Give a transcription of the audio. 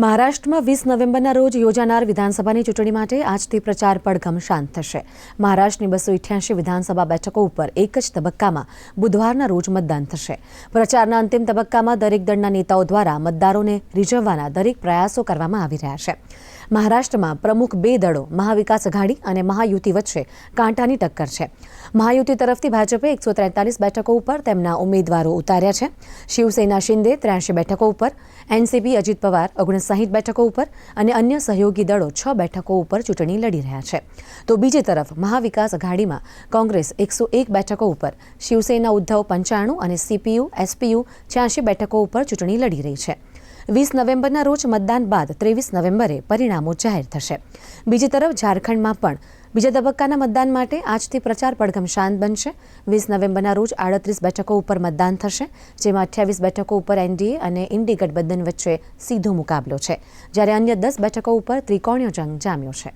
મહારાષ્ટ્રમાં વીસ નવેમ્બરના રોજ યોજાનાર વિધાનસભાની ચૂંટણી માટે આજથી પ્રચાર પડઘમ શાંત થશે. મહારાષ્ટ્રની બસો ઇઠ્યાસી વિધાનસભા બેઠકો ઉપર એક જ તબક્કામાં બુધવારના રોજ મતદાન થશે. પ્રચારના અંતિમ તબક્કામાં દરેક દળના નેતાઓ દ્વારા મતદારોને રીઝવવાના દરેક પ્રયાસો કરવામાં આવી રહ્યા છે. મહારાષ્ટ્રમાં પ્રમુખ બે દળો, મહાવિકાસ અઘાડી અને મહાયુતિ વચ્ચે કાંટાની ટક્કર છે. મહાયુતિ તરફથી ભાજપે એકસો ત્રેતાલીસ બેઠકો ઉપર તેમના ઉમેદવારો ઉતાર્યા છે. શિવસેના શિંદે ત્ર્યાસી બેઠકો ઉપર, એનસીપી અજીત પવાર ઓગણસાહીઠ બેઠકો ઉપર અને અન્ય સહયોગી દળો છ બેઠકો ઉપર ચૂંટણી લડી રહ્યા છે. તો બીજી તરફ મહાવિકાસ અઘાડીમાં કોંગ્રેસ એકસો એક બેઠકો ઉપર, શિવસેના ઉદ્ધવ પંચાણું અને સીપીયુ, એસપીયુ છ્યાસી બેઠકો ઉપર ચૂંટણી લડી રહી છે. વીસ નવેમ્બરના રોજ મતદાન બાદ ત્રેવીસ નવેમ્બરે પરિણામો જાહેર થશે. બીજી તરફ ઝારખંડમાં પણ બીજા તબક્કાના મતદાન માટે આજથી પ્રચાર પડઘમ શાંત બનશે. વીસ નવેમ્બરના રોજ આડત્રીસ બેઠકો ઉપર મતદાન થશે, જેમાં અઠ્યાવીસ બેઠકો ઉપર એનડીએ અને ઇન્ડી ગઠબંધન વચ્ચે સીધો મુકાબલો છે, જ્યારે અન્ય દસ બેઠકો ઉપર ત્રિકોણીય જંગ જામ્યો છે.